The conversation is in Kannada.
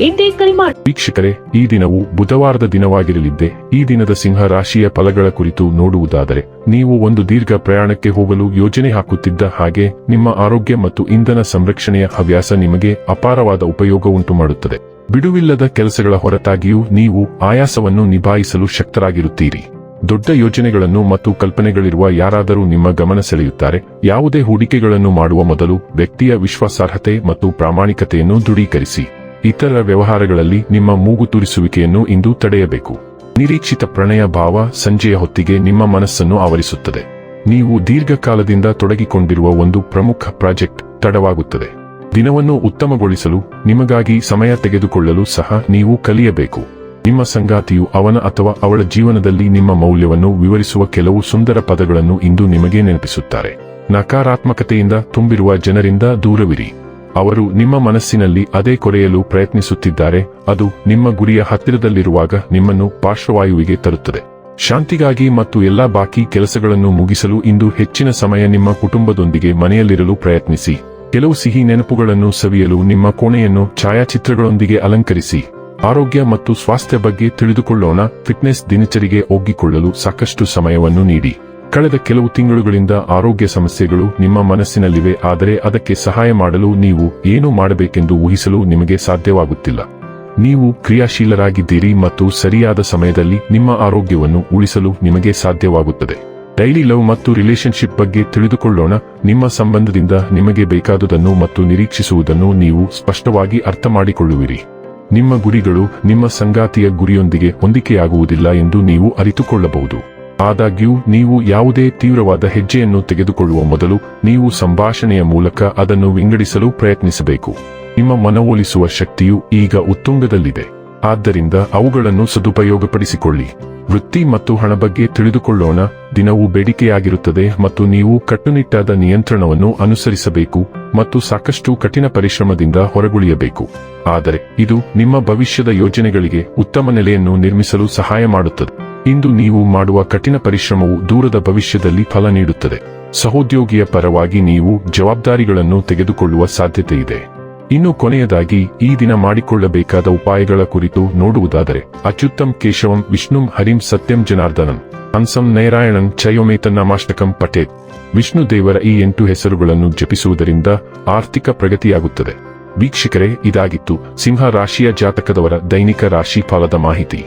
ಎಂದೇ ವೀಕ್ಷಕರೇ, ಈ ದಿನವು ಬುಧವಾರದ ದಿನವಾಗಿರಲಿದ್ದೆ. ಈ ದಿನದ ಸಿಂಹ ರಾಶಿಯ ಫಲಗಳ ಕುರಿತು ನೋಡುವುದಾದರೆ, ನೀವು ಒಂದು ದೀರ್ಘ ಪ್ರಯಾಣಕ್ಕೆ ಹೋಗಲು ಯೋಜನೆ ಹಾಕುತ್ತಿದ್ದ ಹಾಗೆ ನಿಮ್ಮ ಆರೋಗ್ಯ ಮತ್ತು ಇಂಧನ ಸಂರಕ್ಷಣೆಯ ಹವ್ಯಾಸ ನಿಮಗೆ ಅಪಾರವಾದ ಉಪಯೋಗ ಉಂಟು ಮಾಡುತ್ತದೆ. ಬಿಡುವಿಲ್ಲದ ಕೆಲಸಗಳ ಹೊರತಾಗಿಯೂ ನೀವು ಆಯಾಸವನ್ನು ನಿಭಾಯಿಸಲು ಶಕ್ತರಾಗಿರುತ್ತೀರಿ. ದೊಡ್ಡ ಯೋಜನೆಗಳನ್ನು ಮತ್ತು ಕಲ್ಪನೆಗಳಿರುವ ಯಾರಾದರೂ ನಿಮ್ಮ ಗಮನ ಸೆಳೆಯುತ್ತಾರೆ. ಯಾವುದೇ ಹೂಡಿಕೆಗಳನ್ನು ಮಾಡುವ ಮೊದಲು ವ್ಯಕ್ತಿಯ ವಿಶ್ವಾಸಾರ್ಹತೆ ಮತ್ತು ಪ್ರಾಮಾಣಿಕತೆಯನ್ನು ದೃಢೀಕರಿಸಿ. ಇತರ ವ್ಯವಹಾರಗಳಲ್ಲಿ ನಿಮ್ಮ ಮೂಗು ತುರಿಸುವಿಕೆಯನ್ನು ಇಂದು ತಡೆಯಬೇಕು. ನಿರೀಕ್ಷಿತ ಪ್ರಣಯ ಭಾವ ಸಂಜೆಯ ಹೊತ್ತಿಗೆ ನಿಮ್ಮ ಮನಸ್ಸನ್ನು ಆವರಿಸುತ್ತದೆ. ನೀವು ದೀರ್ಘಕಾಲದಿಂದ ತೊಡಗಿಕೊಂಡಿರುವ ಒಂದು ಪ್ರಮುಖ ಪ್ರಾಜೆಕ್ಟ್ ತಡವಾಗುತ್ತದೆ. ದಿನವನ್ನು ಉತ್ತಮಗೊಳಿಸಲು, ನಿಮಗಾಗಿ ಸಮಯ ತೆಗೆದುಕೊಳ್ಳಲು ಸಹ ನೀವು ಕಲಿಯಬೇಕು. ನಿಮ್ಮ ಸಂಗಾತಿಯು ಅವನ ಅಥವಾ ಅವಳ ಜೀವನದಲ್ಲಿ ನಿಮ್ಮ ಮೌಲ್ಯವನ್ನು ವಿವರಿಸುವ ಕೆಲವು ಸುಂದರ ಪದಗಳನ್ನು ಇಂದು ನಿಮಗೆ ನೆನಪಿಸುತ್ತಾರೆ. ನಕಾರಾತ್ಮಕತೆಯಿಂದ ತುಂಬಿರುವ ಜನರಿಂದ ದೂರವಿರಿ. ಅವರು ನಿಮ್ಮ ಮನಸ್ಸಿನಲ್ಲಿ ಅದೇ ಕೊರೆಯಲು ಪ್ರಯತ್ನಿಸುತ್ತಿದ್ದಾರೆ, ಅದು ನಿಮ್ಮ ಗುರಿಯ ಹತ್ತಿರದಲ್ಲಿರುವಾಗ ನಿಮ್ಮನ್ನು ಪಾರ್ಶ್ವವಾಯುವಿಗೆ ತರುತ್ತದೆ. ಶಾಂತಿಗಾಗಿ ಮತ್ತು ಎಲ್ಲಾ ಬಾಕಿ ಕೆಲಸಗಳನ್ನು ಮುಗಿಸಲು ಇಂದು ಹೆಚ್ಚಿನ ಸಮಯ ನಿಮ್ಮ ಕುಟುಂಬದೊಂದಿಗೆ ಮನೆಯಲ್ಲಿರಲು ಪ್ರಯತ್ನಿಸಿ. ಕೆಲವು ಸಿಹಿ ನೆನಪುಗಳನ್ನು ಸವಿಯಲು ನಿಮ್ಮ ಕೋಣೆಯನ್ನು ಛಾಯಾಚಿತ್ರಗಳೊಂದಿಗೆ ಅಲಂಕರಿಸಿ. ಆರೋಗ್ಯ ಮತ್ತು ಸ್ವಾಸ್ಥ್ಯ ಬಗ್ಗೆ ತಿಳಿದುಕೊಳ್ಳೋಣ, ಫಿಟ್ನೆಸ್ ದಿನಚರಿಗೆ ಒಗ್ಗಿಕೊಳ್ಳಲು ಸಾಕಷ್ಟು ಸಮಯವನ್ನು ನೀಡಿ. ಕಳೆದ ಕೆಲವು ತಿಂಗಳುಗಳಿಂದ ಆರೋಗ್ಯ ಸಮಸ್ಯೆಗಳು ನಿಮ್ಮ ಮನಸ್ಸಿನಲ್ಲಿವೆ, ಆದರೆ ಅದಕ್ಕೆ ಸಹಾಯ ಮಾಡಲು ನೀವು ಏನು ಮಾಡಬೇಕೆಂದು ಊಹಿಸಲು ನಿಮಗೆ ಸಾಧ್ಯವಾಗುತ್ತಿಲ್ಲ. ನೀವು ಕ್ರಿಯಾಶೀಲರಾಗಿದ್ದೀರಿ ಮತ್ತು ಸರಿಯಾದ ಸಮಯದಲ್ಲಿ ನಿಮ್ಮ ಆರೋಗ್ಯವನ್ನು ಉಳಿಸಲು ನಿಮಗೆ ಸಾಧ್ಯವಾಗುತ್ತದೆ. ಡೈಲಿ ಲವ್ ಮತ್ತು ರಿಲೇಶನ್ಶಿಪ್ ಬಗ್ಗೆ ತಿಳಿದುಕೊಳ್ಳೋಣ. ನಿಮ್ಮ ಸಂಬಂಧದಿಂದ ನಿಮಗೆ ಬೇಕಾದುದನ್ನು ಮತ್ತು ನಿರೀಕ್ಷಿಸುವುದನ್ನು ನೀವು ಸ್ಪಷ್ಟವಾಗಿ ಅರ್ಥ ಮಾಡಿಕೊಳ್ಳುವಿರಿ ನಿಮ್ಮ ಗುರಿಗಳು ನಿಮ್ಮ ಸಂಗಾತಿಯ ಗುರಿಯೊಂದಿಗೆ ಹೊಂದಿಕೆಯಾಗುವುದಿಲ್ಲ ಎಂದು ನೀವು ಅರಿತುಕೊಳ್ಳಬಹುದು. ಆದಾಗ್ಯೂ, ನೀವು ಯಾವುದೇ ತೀವ್ರವಾದ ಹೆಜ್ಜೆಯನ್ನು ತೆಗೆದುಕೊಳ್ಳುವ ಮೊದಲು ನೀವು ಸಂಭಾಷಣೆಯ ಮೂಲಕ ಅದನ್ನು ವಿಂಗಡಿಸಲು ಪ್ರಯತ್ನಿಸಬೇಕು. ನಿಮ್ಮ ಮನವೊಲಿಸುವ ಶಕ್ತಿಯು ಈಗ ಉತ್ತುಂಗದಲ್ಲಿದೆ. ಆದ್ದರಿಂದ ಅವುಗಳನ್ನು ಸದುಪಯೋಗಪಡಿಸಿಕೊಳ್ಳಿ. ವೃತ್ತಿ ಮತ್ತು ಹಣ ಬಗ್ಗೆ ತಿಳಿದುಕೊಳ್ಳೋಣ. ದಿನವು ಬೇಡಿಕೆಯಾಗಿರುತ್ತದೆ ಮತ್ತು ನೀವು ಕಟ್ಟುನಿಟ್ಟಾದ ನಿಯಂತ್ರಣವನ್ನು ಅನುಸರಿಸಬೇಕು ಮತ್ತು ಸಾಕಷ್ಟು ಕಠಿಣ ಪರಿಶ್ರಮದಿಂದ ಹೊರಗುಳಿಯಬೇಕು. ಆದರೆ, ಇದು ನಿಮ್ಮ ಭವಿಷ್ಯದ ಯೋಜನೆಗಳಿಗೆ ಉತ್ತಮ ನೆಲೆಯನ್ನು ನಿರ್ಮಿಸಲು ಸಹಾಯ ಮಾಡುತ್ತದೆ. ಇಂದು ನೀವು ಮಾಡುವ ಕಠಿಣ ಪರಿಶ್ರಮವು ದೂರದ ಭವಿಷ್ಯದಲ್ಲಿ ಫಲ ನೀಡುತ್ತದೆ. ಸಹೋದ್ಯೋಗಿಯ ಪರವಾಗಿ ನೀವು ಜವಾಬ್ದಾರಿಗಳನ್ನು ತೆಗೆದುಕೊಳ್ಳುವ ಸಾಧ್ಯತೆ ಇದೆ. ಇನ್ನು ಕೊನೆಯದಾಗಿ, ಈ ದಿನ ಮಾಡಿಕೊಳ್ಳಬೇಕಾದ ಉಪಾಯಗಳ ಕುರಿತು ನೋಡುವುದಾದರೆ ಅಚ್ಯುತ್ತಂ ಕೇಶವಂ ವಿಷ್ಣುಂ ಹರಿಂ ಸತ್ಯಂ ಜನಾರ್ದನಂ, ಹಂಸಂ ನೈರಾಯಣನ್ ಚಯೋಮೇತನ್ನಮಾಷ್ಟಕಂ ಪಟೇತ್. ವಿಷ್ಣು ದೇವರ ಈ ಎಂಟು ಹೆಸರುಗಳನ್ನು ಜಪಿಸುವುದರಿಂದ ಆರ್ಥಿಕ ಪ್ರಗತಿಯಾಗುತ್ತದೆ. ವೀಕ್ಷಕರೇ, ಇದಾಗಿತ್ತು ಸಿಂಹ ರಾಶಿಯ ಜಾತಕದವರ ದೈನಿಕ ರಾಶಿ ಫಲದ ಮಾಹಿತಿ.